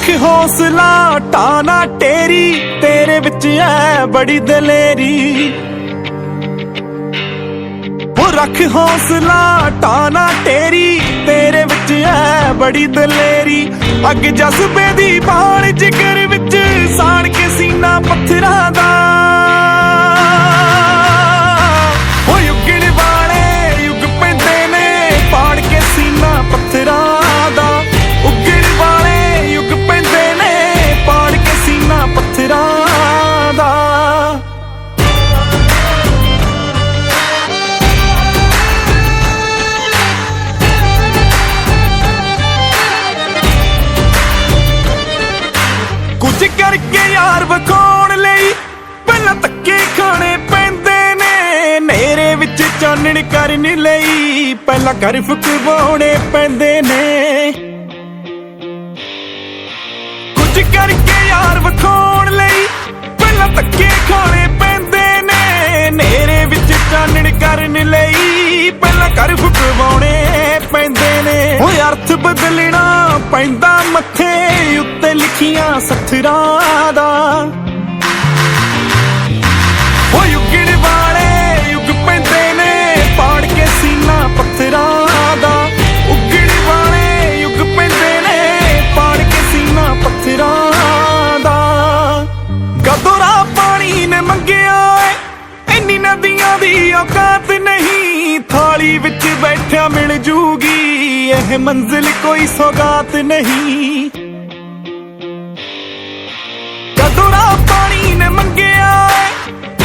ਰੱਖ ਹੌਸਲਾ, ਟਾਣਾ ਟੇਰੀ, ਤੇਰੇ ਵਿੱਚ ਐ ਬੜੀ ਦਲੇਰੀ। ਉਹ ਰੱਖ ਹੌਸਲਾ, ਟਾਣਾ ਟੇਰੀ, ਤੇਰੇ ਵਿੱਚ ਐ ਬੜੀ ਦਲੇਰੀ। ਅੱਗ ਜਜ਼ਬੇ ਦੀ ਬਾਣ, ਜਿਗਰ ਵਿੱਚ ਸਾੜ ਕੇ ਸੀਨਾ ਪੱਥਰਾਂ ਦਾ ਯਾਰ ਵਿਖਾਉਣ ਲਈ ਪਹਿਲਾਂ ਧੱਕੇ ਖਾਣੇ ਪੈਂਦੇ ਨੇ। ਨੇਰੇ ਵਿੱਚ ਚਾਨਣ ਕਰਨ ਲਈ ਪਹਿਲਾਂ ਘਰ ਫੁਕਵਾਉਣੇ ਪੈਂਦੇ ਨੇ। ਕੁਝ ਕਰਕੇ ਯਾਰ ਵਿਖਾਉਣ ਲਈ ਪਹਿਲਾਂ ਧੱਕੇ ਖਾਣੇ ਪੈਂਦੇ ਨੇ। ਨੇਰੇ ਵਿੱਚ ਚਾਨਣ ਕਰਨ ਲਈ ਪਹਿਲਾਂ ਘਰ ਫੁਕਵਾਉਣੇ ਪੈਂਦੇ ਨੇ। ਓਏ ਅਰਥ ਬਦਲਣਾ ਪੈਂਦਾ ਮੱਥੇ ਉੱਤੇ ਲਿਖੀਆਂ ਸੱਥਰਾਂ ਦਾ। ਓ ਯੁੱਗਣ ਵਾਲੇ ਯੁੱਗ ਪੈਂਦੇ ਨੇ, ਪਾੜ ਕੇ ਸੀਨਾ ਪੱਥਰਾਂ ਦੀ ਔਕਾਤ ਨਹੀਂ। ਥਾਲੀ ਵਿੱਚ ਬੈਠਿਆ ਮਿਲ ਜੂਗੀ। ਇਹ ਮੰਜ਼ਿਲ ਕੋਈ ਸੌਗਾਤ ਨਹੀਂ। ਕਦੋਰਾ ਪਾਣੀ ਨੇ ਮੰਗਿਆ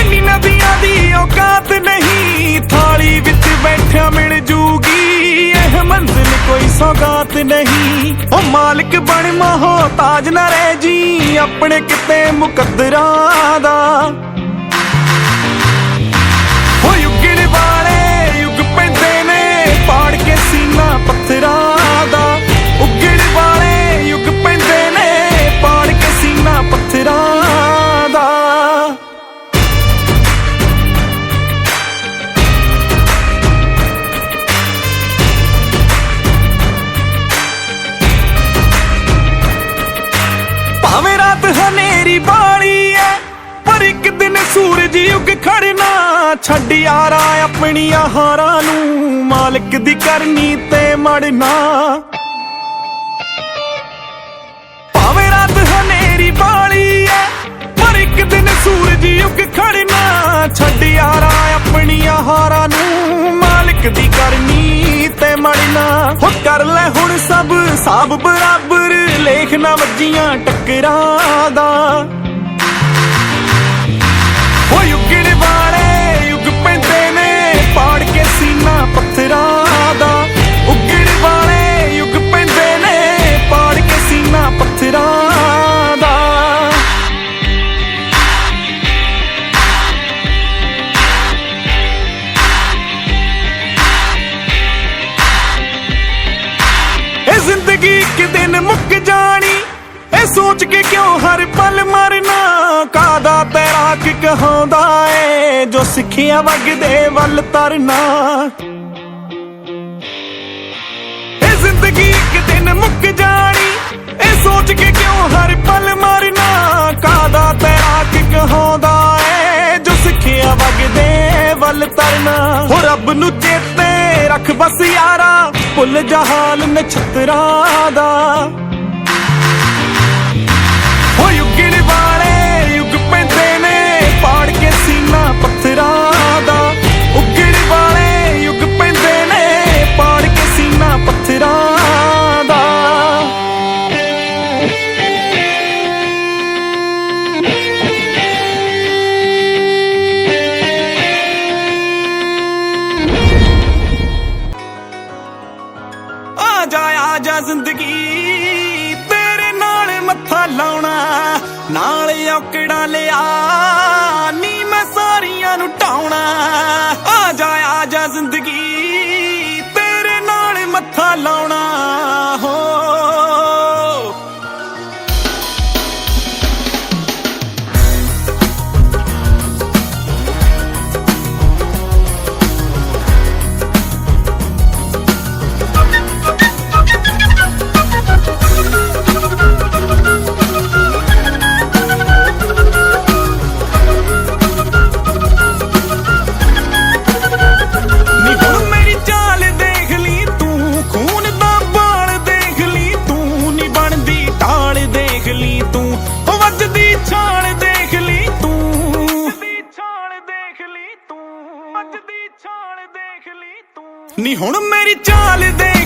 ਇੰਨੀ ਨਦੀਆਂ ਦੀ ਔਕਾਤ ਨਹੀਂ। ਥਾਲੀ ਵਿੱਚ ਬੈਠਿਆ ਮਿਲ ਜੂਗੀ। ਇਹ ਮੰਜ਼ਿਲ ਕੋਈ ਸੌਗਾਤ ਨਹੀਂ। ਉਹ ਮਾਲਕ ਬਣ ਮਹੋ ਤਾਜ ਨਾ ਰਹਿ ਜੀ, ਆਪਣੇ ਕਿਤੇ ਮੁਕੱਦਰਾਂ ਦਾ। ਪੱਥਰਾਂ ਦਾ। ਉੱਗਣ ਵਾਲੇ ਯੁੱਗ ਪੈਂਦੇ ਨੇ, ਪਾੜ ਕੇ ਸੀਨਾ ਪੱਥਰਾਂ ਦਾ। ਭਾਵੇਂ ਰਾਤ ਹਨੇਰੀ ਬਾਲੀ ਸੂਰਜ ਉੱਗ ਖੜਨਾ, ਛੱਡ ਯਾਰਾ ਆਪਣੀਆਂ ਹਾਰਾਂ ਨੂੰ। ਮਾਲਕ ਦੀ ਕਰਨੀ ਤੇ ਮੜਨਾ। ਭਾਵੇਂ ਰਾਤ ਹਨੇਰੀ ਬਾਲੀ ਐ, ਪਰ ਇੱਕ ਦਿਨ ਸੂਰਜ ਉੱਗ ਖੜਨਾ, ਛੱਡ ਯਾਰਾ ਆਪਣੀਆਂ ਹਾਰਾਂ ਨੂੰ। ਮਾਲਕ ਦੀ ਕਰਨੀ ਤੇ ਮੜਨਾ। ਹੋ ਕਰ ਲੈ ਹੁਣ ਸਭ, ਸਾਬ ਬਰਾਬਰ, ਲੇਖ ਨਾ ਵੱਜੀਆਂ ਟੱਕਰਾਂ ਦਾ। ਯੁੱਗਣ ਵਾਲੇ ਯੁੱਗ ਪੈਂਦੇ ਨੇ, ਪਾੜ ਕੇ ਸੀਨਾ ਪੱਥਰਾਂ ਦਾ। ਉੱਗਣ ਵਾਲੇ ਯੁੱਗ ਪੈਂਦੇ ਨੇ, ਪਾੜ ਕੇ ਸੀਨਾ ਪੱਥਰਾਂ ਦਾ। ਇਹ ਜ਼ਿੰਦਗੀ ਇੱਕ ਦਿਨ ਮੁੱਕ ਜਾਣੀ, ਇਹ ਸੋਚ ਕੇ ਕਿਉਂ ਹਰ ਪਲ ਮਰਨਾ? ਕਾਦਾ ਤੈਰਾਕ ਕਹਾਉਂਦਾ ਏ, ਜੋ ਸਿੱਖਿਆ ਵਗਦੇ ਵੱਲ ਤਰਨਾ। ਇਹ ਜ਼ਿੰਦਗੀ ਇੱਕ ਦਿਨ ਮੁੱਕ ਜਾਣੀ ਇਹ ਸੋਚ ਕੇ ਕਿਉਂ ਹਰ ਪਲ ਮਰਨਾ? ਕਾਦਾ ਤੈਰਾਕ ਕਹਾਉਂਦਾ ਏ, ਜੋ ਸਿੱਖਿਆ ਵਗਦੇ ਵੱਲ ਤਰਨਾ। ਹੋ ਰੱਬ ਨੂੰ ਚੇਤੇ ਰੱਖ ਬਸ ਯਾਰਾ, ਭੁੱਲ ਜਹਾਲ ਨਛਤਰਾ ਦਾ। ਲਾਉਣਾ ਨੀ ਹੁਣ ਮੇਰੀ ਚਾਲ ਦੇ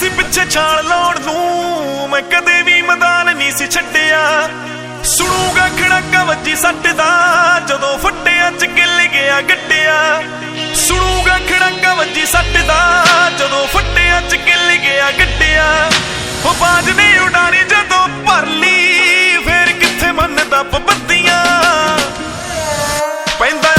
ਸੀ ਪਿੱਛੇ ਛਾਲ ਲਾਉਣ ਨੂੰ। ਮੈਂ ਕਦੇ ਵੀ ਮੈਦਾਨ ਨਹੀਂ ਸੀ ਛੱਡਿਆ। ਸੁਣੂਗਾ ਖੜਾਕਾ ਵੱਜੀ ਸੱਟ ਦਾ, ਜਦੋਂ ਫੱਟਿਆ ਚ ਗਿੱਲ ਗਿਆ ਗੱਡਿਆ ਸੁਣੂਗਾ ਖੜਾਕਾ ਵੱਜੀ ਸੱਟ ਦਾ, ਜਦੋਂ ਫੱਟਿਆ ਚ ਗਿੱਲ ਗਿਆ ਗੱਡਿਆ ਉਹ ਬਾਜ ਨੇ ਉਡਾਣੀ ਜਦੋਂ ਭਰ ਲਈ ਫੇਰ ਕਿੱਥੇ ਮੰਨਦਾ ਪਬੱਦੀਆਂ ਪੈਂਦਾ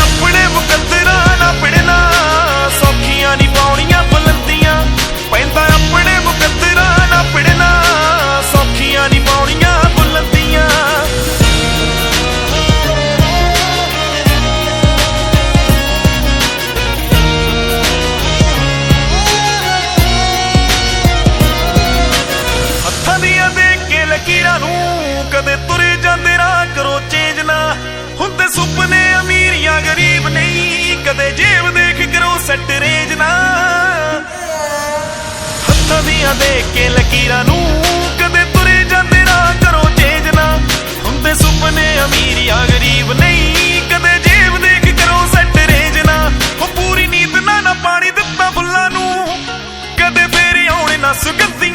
ਹੱਥਾਂ ਦੇਖ ਕੇ ਲਕੀਰਾਂ ਨੂੰ ਕਦੇ ਤੁਰੇ ਜਾਂਦੇ ਨਾ, ਕਰੋ ਚੇਂਜ ਨਾ। ਹੁੰਦੇ ਸੁਪਨੇ ਅਮੀਰੀਆਂ ਗਰੀਬ ਨਹੀਂ, ਕਦੇ ਜੇਬ ਦੇਖ ਕਰੋ ਸੈੱਟ ਰੇਂਜ ਨਾ। ਉਹ ਪੂਰੀ ਨੀਂਦ ਨਾ ਨਾ ਪਾਣੀ ਦਿੱਤਾ ਫੁੱਲਾਂ ਨੂੰ। ਕਦੇ ਫੇਰ ਆਉਣੇ ਨਾ ਸੁਗੰਧੀ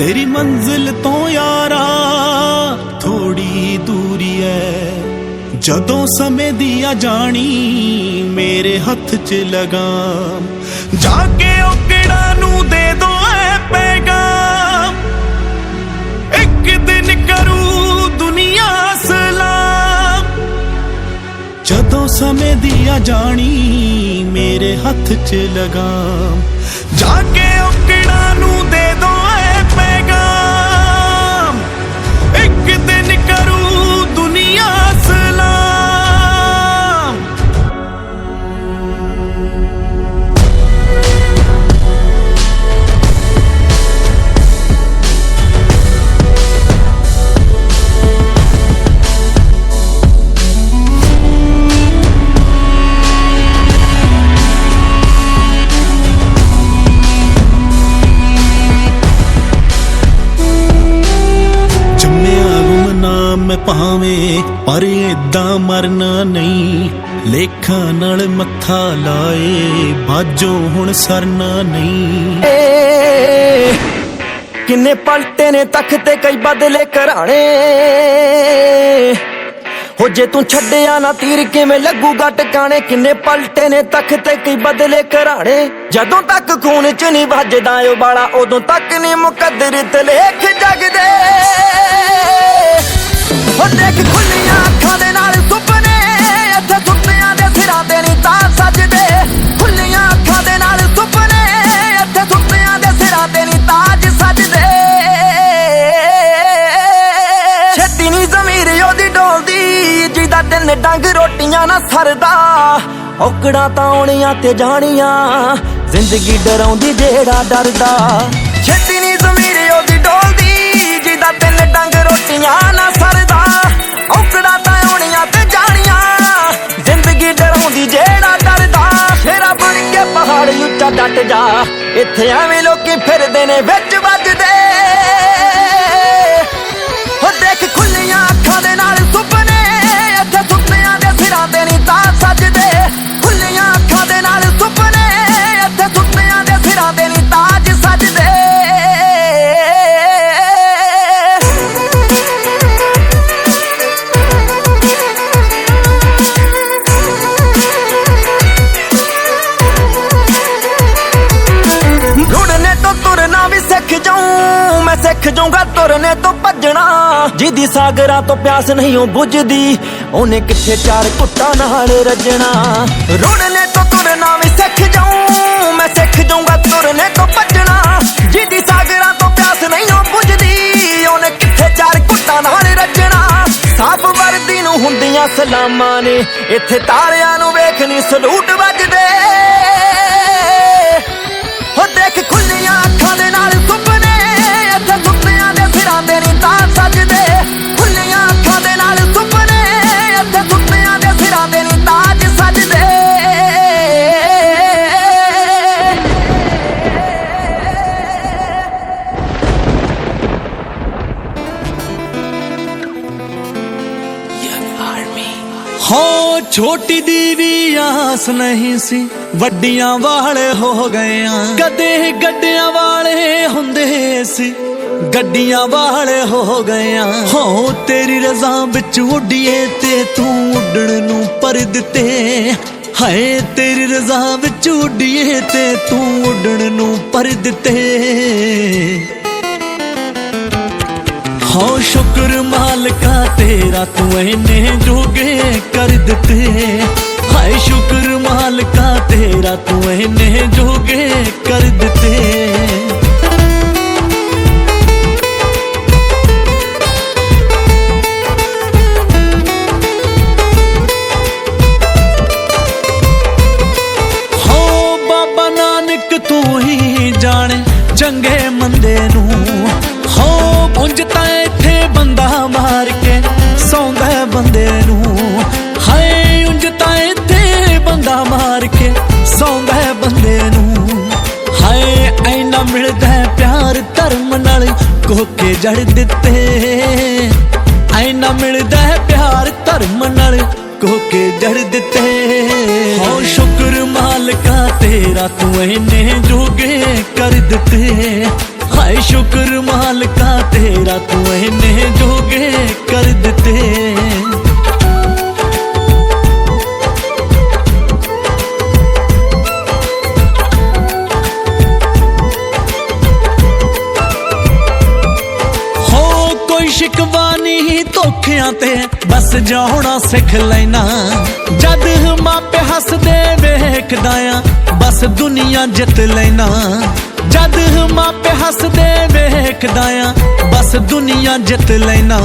ਤੇਰੀ ਮੰਜ਼ਿਲ ਤੋਂ ਯਾਰਾ ਥੋੜੀ ਦੂਰੀ ਹੈ ਜਦੋਂ ਸਮੇਂ ਦੀ ਆ ਜਾਣੀ ਮੇਰੇ ਹੱਥ 'ਚ ਲਗਾਮ। ਜਾ ਕੇ ਉਹ ਕਿਹੜਾ ਨੂੰ ਦੇ ਦੋ ਐ ਪੈਗਾਮ। ਇੱਕ ਦਿਨ ਕਰੂ ਦੁਨੀਆ ਸਲਾਮ। ਜਦੋਂ ਸਮੇਂ ਦੀ ਆ ਜਾਣੀ ਮੇਰੇ ਹੱਥ 'ਚ ਲਗਾਮ। ਜਾ ਕੇ ਔਕੜਾਂ ਨੂੰ ਪਰ ਮਰਨਾ ਨਹੀਂ? ਲੇਖਾਂ ਨਾਲ ਮੱਥਾ ਲਾਏ ਬਾਜੋ ਹੁਣ ਸਰਨਾ ਨਹੀਂ। ਏ, ਕਿੰਨੇ ਪਲਟੇ ਨੇ ਤੱਕ ਕਈ ਬਦਲੇ ਘਰਾਣੇ। ਹੋ ਜੇ ਤੂੰ ਛੱਡਿਆ ਨਾ ਤੀਰ ਕਿਵੇਂ ਲੱਗੂਗਾ ਟਿਕਾਣੇ? ਕਿੰਨੇ ਪਲਟੇ ਨੇ ਤੱਕ ਤੇ ਕਈ ਬਦਲੇ ਕਰਾਣੇ ਜਦੋਂ ਤੱਕ ਖੂਨ ਚ ਨਹੀਂ ਵੱਜਦਾ ਓ ਬਾਲਾ ਉਦੋਂ ਤੱਕ ਨਹੀਂ ਮੁਕੱਦਰ ਤੇ ਲੇਖ ਜਗਦੇ। ਹੋ ਦੇਖ ਖੁੱਲੀਆਂ ਅੱਖਾਂ ਦੇ ਡੰਗ ਨਾ ਸਰਦਾ। ਔਕੜਾਂ ਤਾਂ ਆਉਣੀਆਂ ਤੇ ਜਾਣੀਆਂ। ਜ਼ਿੰਦਗੀ ਡਰਾਉਂਦੀ ਜਿਹੜਾ ਡਰਦਾ। ਛੱਡੀ ਨਹੀਂ ਜ਼ਮੀਰ ਉਹਦੀ ਡੋਲਦੀ, ਜਿਹਦਾ ਤਿੰਨ ਡੰਗ ਰੋਟੀਆਂ ਨਾ ਸਰਦਾ। ਔਕੜਾਂ ਤਾਂ ਆਉਣੀਆਂ ਤੇ ਜਾਣੀਆਂ। ਜ਼ਿੰਦਗੀ ਡਰਾਉਂਦੀ ਜਿਹੜਾ ਡਰਦਾ। ਸ਼ੇਰਾ ਬਣ ਕੇ ਪਹਾੜ ਉੱਚਾ ਡਟ ਜਾ। ਇੱਥੇ ਐਵੇਂ ਲੋਕੀ ਫਿਰਦੇ ਨੇ, ਵਿੱਚ ਵੱਜਦੇ। ਜਿਹਦੀ ਸਾਗਰਾਂ ਤੋਂ ਪਿਆਸ ਨਹੀਂ ਉਹ ਬੁੱਝਦੀ। ਉਹਨੇ ਕਿੱਥੇ ਚਾਰ ਕੁੱਟਾਂ ਨਾਲ ਰੱਜਣਾ। ਰੁੜਨੇ ਤੋਂ ਤੁਰਨਾ ਵੀ ਸਿੱਖ ਜਾਊਂ। ਮੈਂ ਸਿੱਖ ਜਾਊਂਗਾ ਤੁਰਨੇ ਤੋਂ ਭੱਜਣਾ ਜਿਹਦੀ ਸਾਗਰਾਂ ਤੋਂ ਪਿਆਸ ਨਹੀਂ ਉਹ ਬੁੱਝਦੀ, ਉਹਨੇ ਕਿੱਥੇ ਚਾਰ ਕੁੱਟਾਂ ਨਾਲ ਰੱਜਣਾ। ਸਾਫ਼ ਵਰਦੀ ਨੂੰ ਹੁੰਦੀਆਂ ਸਲਾਮਾਂ ਨੇ। ਇੱਥੇ ਤਾਰਿਆਂ ਨੂੰ ਵੇਖ ਨੀ ਸਲੂਟ ਛੋਟੀ ਦੀ ਵੀ ਆਸ ਨਹੀਂ ਸੀ, ਵੱਡੀਆਂ ਵਾਲੇ ਹੋ ਗਏ ਆ ਕਦੇ ਗੱਡਿਆਂ ਵਾਲੇ ਹੁੰਦੇ ਸੀ, ਗੱਡੀਆਂ ਵਾਲੇ ਹੋ ਗਏ ਹੋ, ਤੇਰੀ ਰਜ਼ਾ ਵਿੱਚ ਉੱਡੀਏ ਤੇ ਤੂੰ ਉੱਡਣ ਨੂੰ ਪਰ ਦਿੱਤੇ। ਹਾਏ, ਤੇਰੀ ਰਜ਼ਾ ਵਿੱਚ ਉੱਡੀਏ ਤੇ ਤੂੰ ਉੱਡਣ ਨੂੰ ਪਰ ਦਿੱਤੇ। ਹੋ, ਸ਼ੁਕਰ ਮਾਲਕਾ ਤੇਰਾ, ਤੂੰ ਇਹਨੇ ਜੋਗੇ ਕਰ ਦਿੱਤੇ। ਹਾਏ, ਸ਼ੁਕਰ ਮਾਲਕਾ ਤੇਰਾ, ਤੂੰ ਇਹਨੇ ਜੋਗੇ ਕਰ ਦਿੱਤੇ। ਸੌਂਦਾ ਬੰਦੇ ਨੂੰ। ਹਾਏ, ਐਨਾ ਮਿਲਦਾ ਪਿਆਰ ਧਰਮ ਨਾਲ, ਕੋਕੇ ਜੜ ਦਿੱਤੇ। ਐਨਾ ਮਿਲਦਾ ਪਿਆਰ ਧਰਮ ਨਾਲ, ਕੋਕੇ ਜੜ ਦਿੱਤੇ। ਹੋ ਸ਼ੁਕਰ ਮਾਲਕਾ, ਤੇਰਾ ਤੂੰ ਇਹਨੇ ਜੋਗੇ ਕਰ ਦਿੱਤੇ। ਹਾਏ, ਸ਼ੁਕਰ ਮਾਲਕਾ, ਤੇਰਾ ਤੂੰ ਇਹਨੇ ਜੋਗੇ ਕਰ ਦਿੱਤੇ। ਬਸ ਸਿੱਖ ਲੈਣਾ। ਜਦ ਮਾਪੇ ਹੱਸਦੇ ਵੇਖਦਾ ਆ, ਬਸ ਦੁਨੀਆ ਜਿੱਤ ਲੈਣਾ। ਜਦ ਮਾਪੇ ਹੱਸਦੇ ਵੇਖਦਾ ਆ, ਬਸ ਦੁਨੀਆ ਜਿੱਤ ਲੈਣਾ।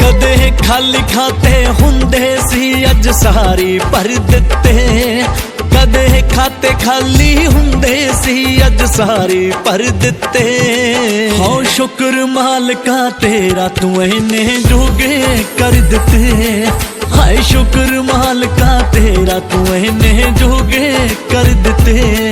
ਕਦੇ ਖਾਲੀ ਖਾਤੇ ਹੁੰਦੇ ਸੀ ਅੱਜ ਸਾਰੀ ਭਰ ਦਿੱਤੇ। ਕਦੇ ਖਾਤੇ ਖਾਲੀ ਹੁੰਦੇ ਸੀ, ਅੱਜ ਸਾਰੇ ਭਰ ਦਿੱਤੇ। ਹੋ ਸ਼ੁਕਰ ਮਾਲਕਾ, ਤੇਰਾ ਤੂੰ ਇਹਨੇ ਜੋਗੇ ਕਰ ਦਿੱਤੇ। ਹਾਏ ਸ਼ੁਕਰ ਮਾਲਕਾ, ਤੇਰਾ ਤੂੰ ਇਹਨੇ ਜੋਗੇ ਕਰ ਦਿੱਤੇ।